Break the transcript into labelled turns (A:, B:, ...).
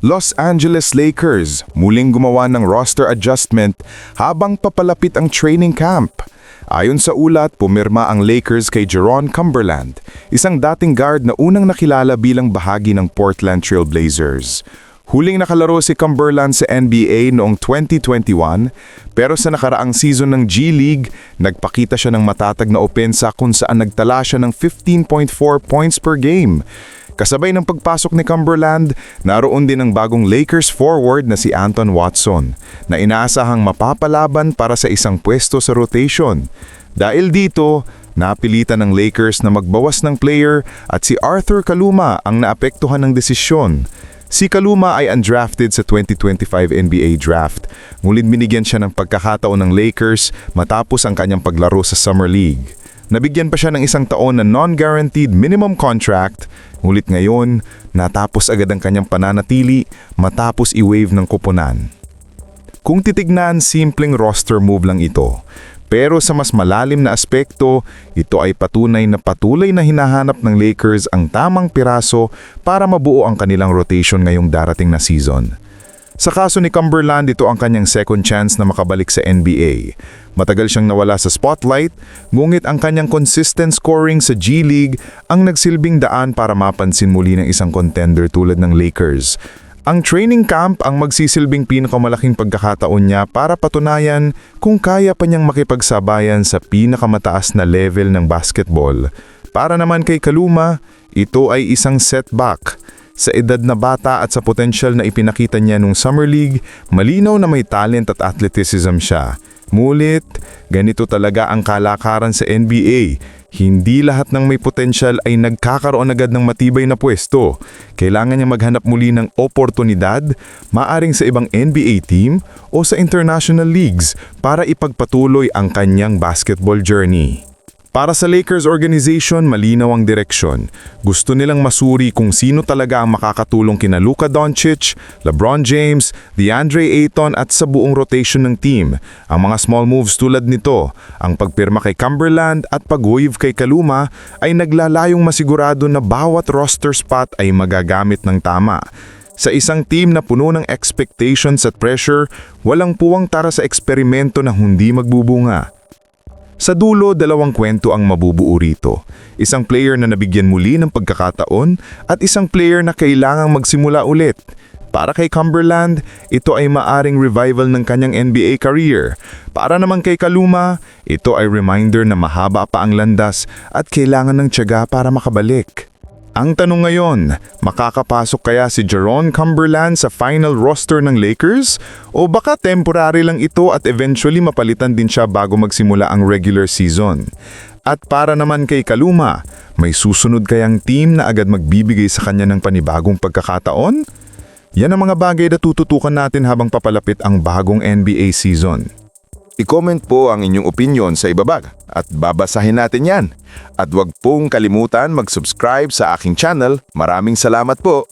A: Los Angeles Lakers muling gumawa ng roster adjustment habang papalapit ang training camp. Ayon sa ulat, pumirma ang Lakers kay Jerron Cumberland, isang dating guard na unang nakilala bilang bahagi ng Portland Trail Blazers. Huling nakalaro si Cumberland sa NBA noong 2021, pero sa nakaraang season ng G League, nagpakita siya ng matatag na opensa kung saan nagtala siya ng 15.4 points per game. Kasabay ng pagpasok ni Cumberland, naroon din ang bagong Lakers forward na si Anton Watson, na inaasahang mapapalaban para sa isang pwesto sa rotation. Dahil dito, napilitan ng Lakers na magbawas ng player at si Arthur Kaluma ang naapektuhan ng desisyon. Si Kaluma ay undrafted sa 2025 NBA Draft, ngunit binigyan siya ng pagkakataon ng Lakers matapos ang kanyang paglaro sa Summer League. Nabigyan pa siya ng isang taon na non-guaranteed minimum contract, ngunit ngayon, natapos agad ang kanyang pananatili matapos i-waive ng kuponan. Kung titignan, simpleng roster move lang ito. Pero sa mas malalim na aspekto, ito ay patunay na patuloy na hinahanap ng Lakers ang tamang piraso para mabuo ang kanilang rotation ngayong darating na season. Sa kaso ni Cumberland, ito ang kanyang second chance na makabalik sa NBA. Matagal siyang nawala sa spotlight, ngunit ang kanyang consistent scoring sa G League ang nagsilbing daan para mapansin muli ng isang contender tulad ng Lakers. Ang training camp ang magsisilbing pinakamalaking pagkakataon niya para patunayan kung kaya pa niyang makipagsabayan sa pinakamataas na level ng basketball. Para naman kay Kaluma, ito ay isang setback. Sa edad na bata at sa potensyal na ipinakita niya nung Summer League, malinaw na may talent at athleticism siya. Mulit, ganito talaga ang kalakaran sa NBA. Hindi lahat ng may potensyal ay nagkakaroon agad ng matibay na pwesto. Kailangan niya maghanap muli ng oportunidad, maaring sa ibang NBA team o sa international leagues para ipagpatuloy ang kanyang basketball journey. Para sa Lakers organization, malinaw ang direksyon. Gusto nilang masuri kung sino talaga ang makakatulong kina Luka Doncic, LeBron James, DeAndre Ayton at sa buong rotation ng team. Ang mga small moves tulad nito, ang pagpirma kay Cumberland at pag-wave kay Kaluma ay naglalayong masigurado na bawat roster spot ay magagamit ng tama. Sa isang team na puno ng expectations at pressure, walang puwang tara sa eksperimento na hindi magbubunga. Sa dulo, dalawang kwento ang mabubuo rito. Isang player na nabigyan muli ng pagkakataon at isang player na kailangang magsimula ulit. Para kay Cumberland, ito ay maaring revival ng kanyang NBA career. Para naman kay Kaluma, ito ay reminder na mahaba pa ang landas at kailangan ng tiyaga para makabalik. Ang tanong ngayon, makakapasok kaya si Jerron Cumberland sa final roster ng Lakers? O baka temporary lang ito at eventually mapalitan din siya bago magsimula ang regular season? At para naman kay Kaluma, may susunod kayang team na agad magbibigay sa kanya ng panibagong pagkakataon? Yan ang mga bagay na tututukan natin habang papalapit ang bagong NBA season. I-comment po ang inyong opinion sa ibabag at babasahin natin yan. At huwag pong kalimutan mag-subscribe sa aking channel. Maraming salamat po.